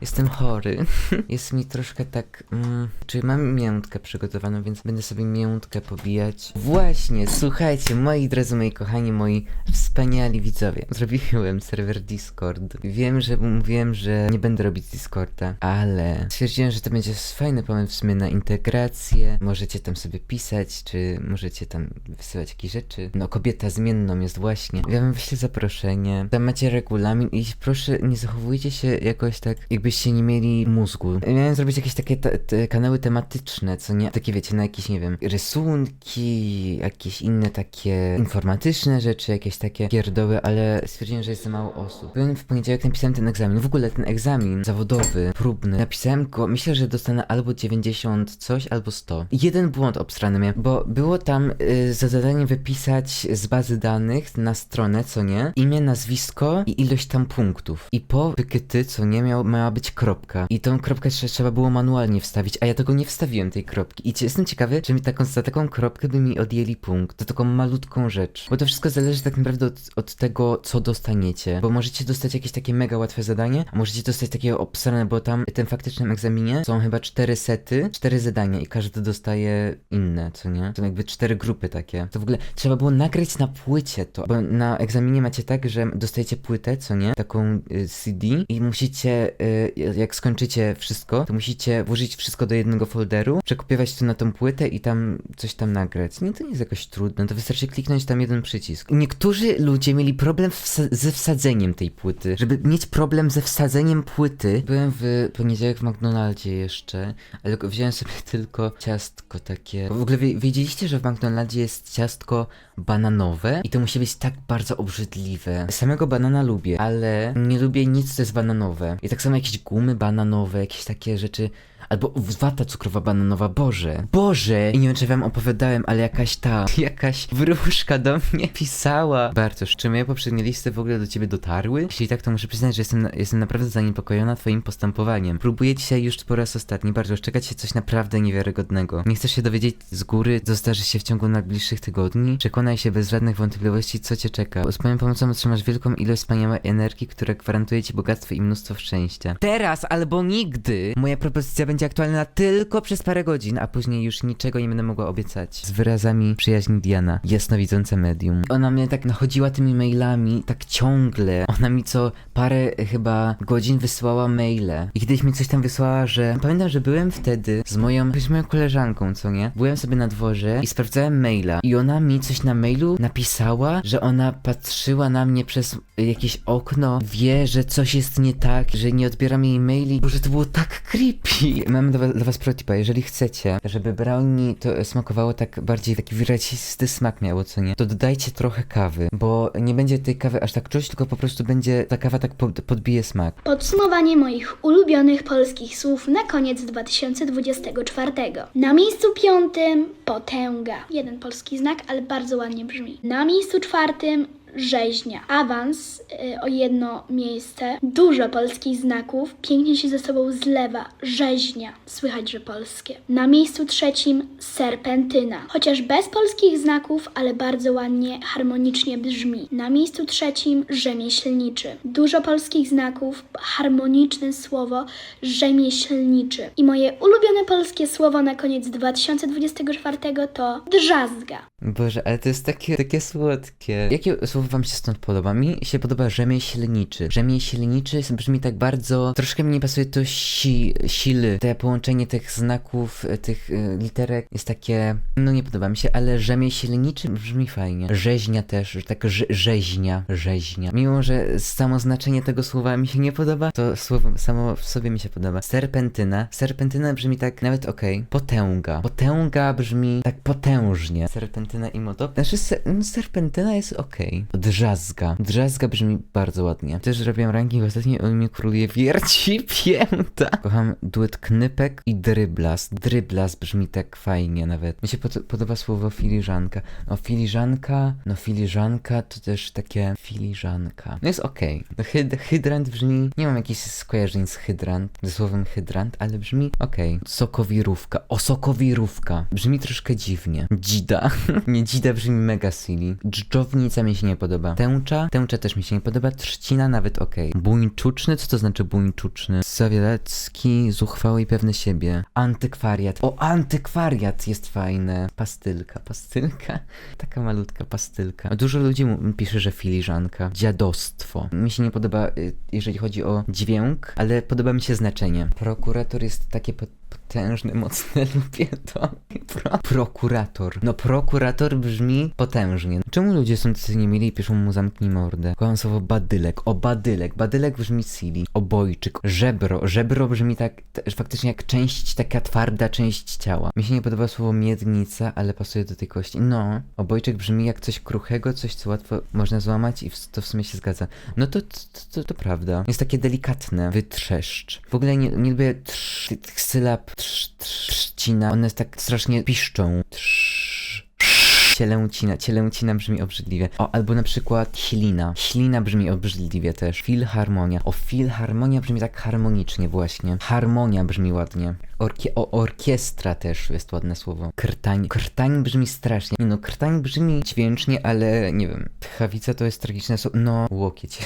Jestem chory. Jest mi troszkę tak. Mm, czyli mam miętkę przygotowaną, więc będę sobie miętkę pobijać. Właśnie, słuchajcie, moi drodzy, moi kochani, moi wspaniali widzowie. Zrobiłem serwer Discord. Wiem, że mówiłem, że nie będę robić Discorda, ale stwierdziłem, że to będzie fajny pomysł w sumie na integrację. Możecie tam sobie pisać, czy możecie tam wysyłać jakieś rzeczy. No, kobieta zmienną jest właśnie. Ja wam wyślę zaproszenie. Tam macie regulamin i proszę, nie zachowujcie się jakoś tak, jakbyście nie mieli mózgu. Miałem zrobić jakieś takie te, te kanały tematyczne, co nie? Takie wiecie, na jakieś, nie wiem, rysunki, jakieś inne takie informatyczne rzeczy, jakieś takie pierdoły, ale stwierdziłem, że jest za mało osób. Byłem w poniedziałek napisałem ten egzamin. W ogóle ten egzamin zawodowy, próbny. Napisałem go, myślę, że dostanę albo 90 coś, albo 100. I jeden błąd obstrany miałem, bo było tam y, za zadanie wypisać z bazy danych na stronę, co nie? Imię, nazwisko i ilość tam punktów. I po pykyty, co nie, miał, miała być kropka. I tą kropkę trze- trzeba było manualnie wstawić, a ja tego nie wstawiłem, tej kropki. I jestem ciekawy, czy mi taką, za taką kropkę by mi odjęli punkt. To taką malutką rzecz. Bo to wszystko zależy tak naprawdę od, od tego, co dostaniecie. Bo możecie dostać jakieś takie mega łatwe zadanie, a możecie dostać takiego obsrane, bo tam w tym faktycznym egzaminie są chyba cztery sety, cztery zadania i każdy dostaje inne, co nie? To jakby cztery grupy takie. To w ogóle trzeba było nagrać na płycie to, bo na egzaminie macie tak, że dostajecie płytę, co nie? Taką y, CD i musicie, y, jak skończycie wszystko, to musicie włożyć wszystko do jednego folderu, przekopiować to na tą płytę i tam coś tam nagrać. Nie, to nie jest jakoś trudne, to wystarczy kliknąć tam jeden przycisk. Niektórzy ludzie mieli problem wsa- ze wsadzeniem tej płyty. Żeby mieć problem ze wsadzeniem płyty, byłem w poniedziałek w McDonaldzie jeszcze, ale wziąłem sobie tylko ciastko takie. W ogóle wie, wiedzieliście, że w McDonaldzie jest ciastko bananowe i to musi być tak bardzo obrzydliwe. Samego banana lubię, ale nie lubię nic, co jest bananowe. I tak samo jakieś gumy bananowe, jakieś takie rzeczy. Albo wata cukrowa bananowa, Boże, Boże! I nie wiem, czy wam opowiadałem, ale jakaś ta, jakaś wróżka do mnie pisała. Bartosz, czy moje poprzednie listy w ogóle do ciebie dotarły? Jeśli tak, to muszę przyznać, że jestem, jestem naprawdę zaniepokojona twoim postępowaniem. Próbuję dzisiaj już po raz ostatni, Bartosz, czekać się coś naprawdę niewiarygodnego. Nie chcesz się dowiedzieć z góry, co zdarzy się w ciągu najbliższych tygodni? Przekonaj się bez żadnych wątpliwości, co cię czeka. Z moją pomocą otrzymasz wielką ilość wspaniałej energii, która gwarantuje ci bogactwo i mnóstwo szczęścia. Teraz albo nigdy moja propozycja będzie aktualna tylko przez parę godzin, a później już niczego nie będę mogła obiecać. Z wyrazami przyjaźni Diana, jasnowidzące medium. Ona mnie tak nachodziła tymi mailami, tak ciągle. Ona mi co parę e, chyba godzin wysłała maile. I kiedyś mi coś tam wysłała, że... Pamiętam, że byłem wtedy z moją, z moją koleżanką, co nie? Byłem sobie na dworze i sprawdzałem maila. I ona mi coś na mailu napisała, że ona patrzyła na mnie przez jakieś okno, wie, że coś jest nie tak, że nie odbieram jej maili. Boże, to było tak creepy. Mam dla dla was protipa, jeżeli chcecie, żeby brownie to smakowało tak bardziej, taki wyrazisty smak miało, co nie? To dodajcie trochę kawy, bo nie będzie tej kawy aż tak czuć, tylko po prostu będzie, ta kawa tak pod, podbije smak. Podsumowanie moich ulubionych polskich słów na koniec 2024. Na miejscu piątym potęga. Jeden polski znak, ale bardzo ładnie brzmi. Na miejscu czwartym rzeźnia. Awans y, o jedno miejsce. Dużo polskich znaków. Pięknie się ze sobą zlewa. Rzeźnia. Słychać, że polskie. Na miejscu trzecim serpentyna. Chociaż bez polskich znaków, ale bardzo ładnie, harmonicznie brzmi. Na miejscu trzecim rzemieślniczy. Dużo polskich znaków, harmoniczne słowo rzemieślniczy. I moje ulubione polskie słowo na koniec 2024 to drzazga. Boże, ale to jest takie, takie słodkie. Jakie słowo wam się stąd podoba? Mi się podoba rzemieślniczy. Rzemieślniczy brzmi tak bardzo... Troszkę mi nie pasuje to si, sily. Te połączenie tych znaków, tych e, literek jest takie... No nie podoba mi się, ale rzemieślniczy brzmi fajnie. Rzeźnia też, tak rze, rzeźnia, rzeźnia. Mimo, że samo znaczenie tego słowa mi się nie podoba, to słowo samo w sobie mi się podoba. Serpentyna. Serpentyna brzmi tak nawet okej. Potęga. Potęga brzmi tak potężnie. Serpentyna i moto. Znaczy se, no, serpentyna jest okej. Drzazga. Drzazga brzmi bardzo ładnie. Też robiłem ranking ostatnio on mnie króluje wierci pięta. Kocham duet knypek i dryblas. Dryblas brzmi tak fajnie nawet. Mi się pod, podoba słowo filiżanka. No filiżanka, no filiżanka to też takie filiżanka. No jest okej. No, hyd, hydrant brzmi, nie mam jakichś skojarzeń z hydrant, ze słowem hydrant, ale brzmi okej. Sokowirówka. O, sokowirówka. Brzmi troszkę dziwnie. Dzida. nie, dzida brzmi mega silly. Dżdżownica mi się nie podoba. Podoba. Tęcza, tęcza też mi się nie podoba. Trzcina nawet okej. Buńczuczny, co to znaczy buńczuczny? Zawielecki, zuchwały i pewny siebie. Antykwariat. O, antykwariat jest fajne. Pastylka, pastylka. Taka malutka pastylka. Dużo ludzi pisze, że filiżanka. Dziadostwo. Mi się nie podoba, y, jeżeli chodzi o dźwięk, ale podoba mi się znaczenie. Prokurator jest takie pot- potężne, mocne, lubię to. Pro- prokurator. No prokurator brzmi potężnie. Czemu ludzie są tacy niemili i piszą mu zamknij mordę? Kocham słowo badylek. O badylek. Badylek brzmi silly. Obojczyk. Żebro. Żebro brzmi tak faktycznie jak część, taka twarda część ciała. Mi się nie podoba słowo miednica, ale pasuje do tej kości. No. Obojczyk brzmi jak coś kruchego, coś co łatwo można złamać i to w sumie się zgadza. No to, to, to, to prawda. Jest takie delikatne. Wytrzeszcz. W ogóle nie, nie lubię tych sylab trz, trz, trzcina. One tak strasznie piszczą. Trz, Cielęcina. Cielęcina brzmi obrzydliwie. O, albo na przykład ślina. Ślina brzmi obrzydliwie też. Filharmonia. O, filharmonia brzmi tak harmonicznie właśnie. Harmonia brzmi ładnie. Orkie o, orkiestra też jest ładne słowo. Krtań. Krtań brzmi strasznie. Nie No, krtań brzmi dźwięcznie, ale nie wiem. Tchawica to jest tragiczne słowo. No, łokieć.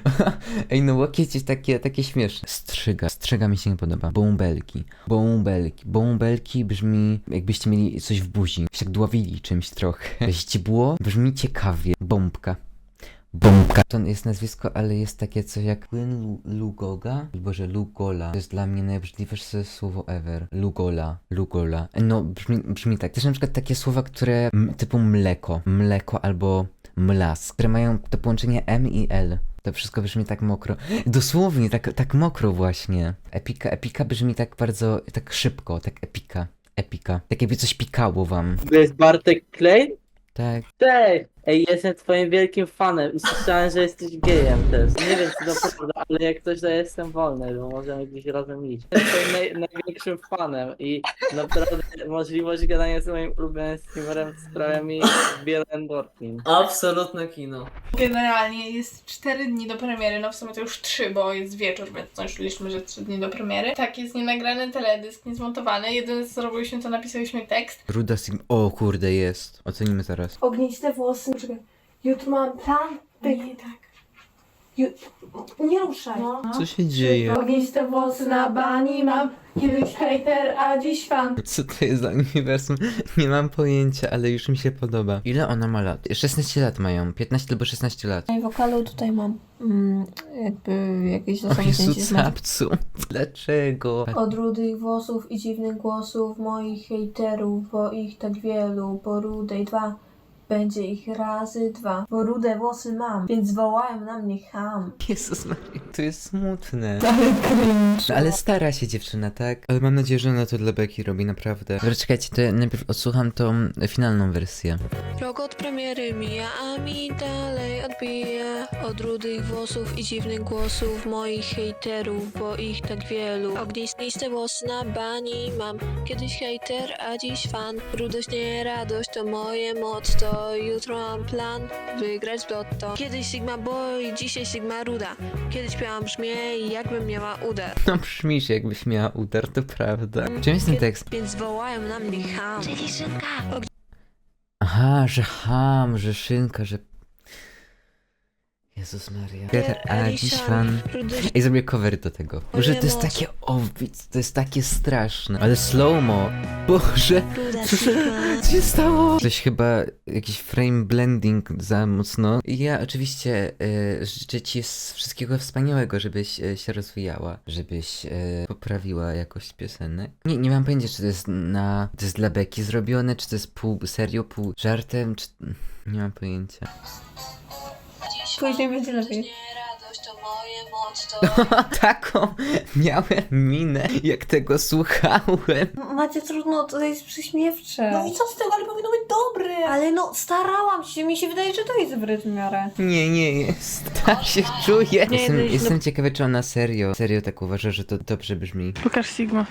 Ej, no łokieć jest takie, takie śmieszne. Strzyga. Strzyga mi się nie podoba. Bąbelki. Bąbelki. Bąbelki brzmi jakbyście mieli coś w buzi. Tak dławili czymś trochę. Źdźbło brzmi ciekawie. Bombka. Bombka. To jest nazwisko, ale jest takie coś jak płyn Lu- Lugoga, albo że Lugola. To jest dla mnie najobrzydliwsze słowo ever. Lugola, Lugola. No, brzmi, brzmi tak. Też na przykład takie słowa, które m, typu mleko, mleko albo mlask, które mają to połączenie M i L. To wszystko brzmi tak mokro. Dosłownie, tak, tak mokro właśnie. Epika, epika brzmi tak bardzo, tak szybko, tak epika. Epika. Tak jakby coś pikało wam. To jest Bartek Klein? Tak. Cześć! Ej, jestem twoim wielkim fanem i słyszałem, że jesteś gejem też. Nie wiem, czy to prawda, ale jak coś, to jestem wolny, bo możemy gdzieś razem iść. Jestem twoim naj, największym fanem i naprawdę możliwość gadania z moim ulubionym streamerem sprawia mi wiele endorfin. Absolutne kino. Generalnie jest 4 dni do premiery, no w sumie to już 3, bo jest wieczór, więc no już liczmy, że 3 dni do premiery. Tak, jest nienagrany teledysk, niezmontowany. Jedyne co zrobiliśmy, to napisałyśmy tekst. Ruda Sigma. O kurde, jest. Ocenimy zaraz. Ogniste włosy. Czekaj. Jutro mam plan. Pyk. Nie tak. Ju... Nie ruszaj. No. Co się dzieje? Ogniste włosy na bani mam. Kiedyś hejter, a dziś fan. Co to jest za uniwersum? Nie mam pojęcia, ale już mi się podoba. Ile ona ma lat? 16 lat mają. 15 albo 16 lat. W wokalu tutaj mam mm, jakby jakieś O zasadnicze Jezu, capcu. Dlaczego? Od rudych włosów i dziwnych głosów moich hejterów, bo ich tak wielu, bo rudej dwa. Będzie ich razy dwa, bo rude włosy mam, więc wołają na mnie ham. Jezus Maria, to jest smutne. No, ale stara się dziewczyna, tak? Ale mam nadzieję, że ona to dla Beki robi, naprawdę. Dobra, czekajcie, to ja najpierw odsłucham tą finalną wersję. Rok od premiery mija, a mi dalej odbija. Od rudych włosów i dziwnych głosów moich hejterów, bo ich tak wielu Ogniste włosy na bani mam, kiedyś hejter, a dziś fan. Rudość nie radość to moje motto, jutro mam plan wygrać w lotto. Kiedyś Sigma Boy, dzisiaj Sigma Ruda. Kiedyś śpiewam brzmię jakbym miała uda No brzmisz jakbyś miała udar, to prawda. Czym jest ten tekst? Więc wołają na mnie ham Czyli szynka Aha, że ham, że szynka, że... Jezus Maria. A dziś fan... Ej, zrobię cover do tego. Boże, to jest takie owic, to jest takie straszne. Ale slow-mo. Boże, co, się stało? Coś chyba, jakiś frame blending za mocno. I Ja oczywiście e, życzę ci s- wszystkiego wspaniałego, żebyś e, się rozwijała, żebyś e, poprawiła jakość piosenek. Nie, nie mam pojęcia, czy to jest na, to jest dla Beki zrobione, czy to jest pół serio, pół żartem, czy... Nie mam pojęcia. Później będzie lepiej. Nie radość to moje motto Taką miałem minę, jak tego słuchałem. Macie trudno, to jest prześmiewcze. No i co z tego, ale powinno być dobre. Ale no, starałam się, mi się wydaje, że to jest w rytm miarę. Nie, nie jest. Tak się czuję. Nie, Jestem, no, jestem ciekawy, czy ona serio, serio tak uważa, że to dobrze brzmi. Pokaż Sigma.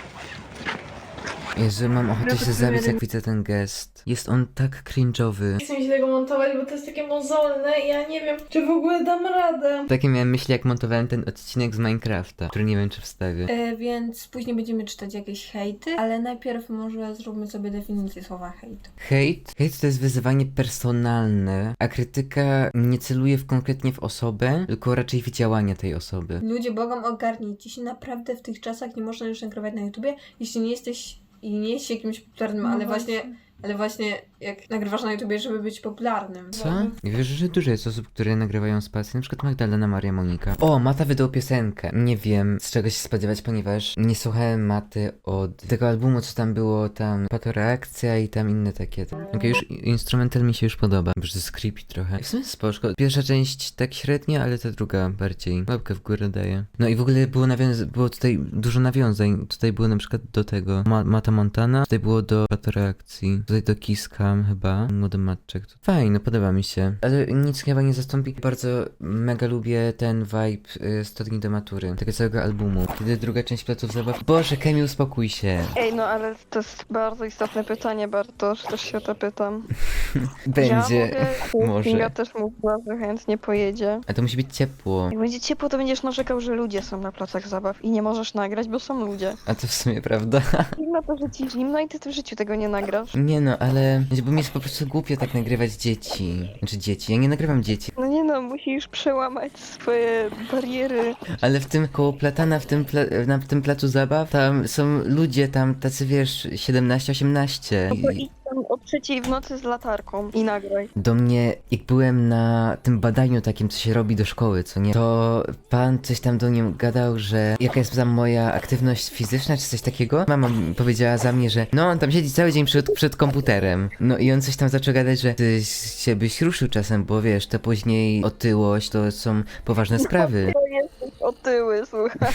Jezu, mam ochotę się zabić, jak widzę ten gest. Jest on tak cringe'owy. Nie chcę mi się tego montować, bo to jest takie mozolne i ja nie wiem, czy w ogóle dam radę. Takie miałem myśli, jak montowałem ten odcinek z Minecrafta, który nie wiem, czy wstawię. E, więc później będziemy czytać jakieś hejty, ale najpierw może zróbmy sobie definicję słowa hejt. Hate? Hate to jest wyzywanie personalne, a krytyka nie celuje w konkretnie w osobę, tylko raczej w działania tej osoby. Ludzie bogom ogarnijcie się, naprawdę w tych czasach nie można już nagrywać na YouTubie, jeśli nie jesteś i nie jesteś jakimś popularnym, No ale właśnie, ale właśnie jak nagrywasz na YouTubie, żeby być popularnym. Co? Wiesz, że dużo jest osób, które nagrywają z pasji, na przykład Magdalena Maria Monika. O, Mata wydał piosenkę. Nie wiem z czego się spodziewać, ponieważ nie słuchałem Maty od tego albumu, co tam było, tam Patoreakcja i tam inne takie. Okej, już instrumental mi się już podoba, bo to jest creepy trochę. W sumie spoczko. Pierwsza część tak średnio, ale ta druga bardziej. Łapkę w górę daje. No i w ogóle było nawiąz było tutaj dużo nawiązań. Tutaj było na przykład do tego Ma Mata Montana, tutaj było do Patoreakcji, tutaj do Kiskam chyba, Młody Matczek. Fajno, podoba mi się. Ale nic chyba nie zastąpi. Bardzo mega lubię ten vibe y, 100 dni do matury, tego całego albumu. Kiedy druga część Placów Zabaw. Boże, Kemi, uspokój się. Ej, no ale to jest bardzo istotne pytanie, Bartosz, też się o to pytam. Będzie. Ja mogę, może. Kinga też mówiła, że chętnie pojedzie. A to musi być ciepło. Jak będzie ciepło, to będziesz narzekał, że ludzie są na placach zabaw i nie możesz nagrać, bo są ludzie. A to w sumie prawda. Zimno to, że ci zimno i ty w życiu tego nie nagrasz. Nie no, ale. Bo mi jest po prostu głupio tak nagrywać dzieci. Znaczy dzieci. Ja nie nagrywam dzieci. No nie no, musisz przełamać swoje bariery. Ale w tym koło platana, w tym, ple, na tym placu zabaw, tam są ludzie tam tacy wiesz, 17-18. No to I tam o trzeciej w nocy z latarką i nagraj. do mnie, jak byłem na tym badaniu takim, co się robi do szkoły, co nie, to pan coś tam do mnie gadał, że jaka jest tam moja aktywność fizyczna, czy coś takiego. Mama mi powiedziała za mnie, że no on tam siedzi cały dzień przed, przed komputerem. No i on coś tam zaczął gadać, że ty się byś ruszył czasem, bo wiesz, to później otyłość, to są poważne sprawy. To jesteś otyły, słuchaj.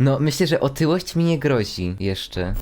No, myślę, że otyłość mi nie grozi jeszcze.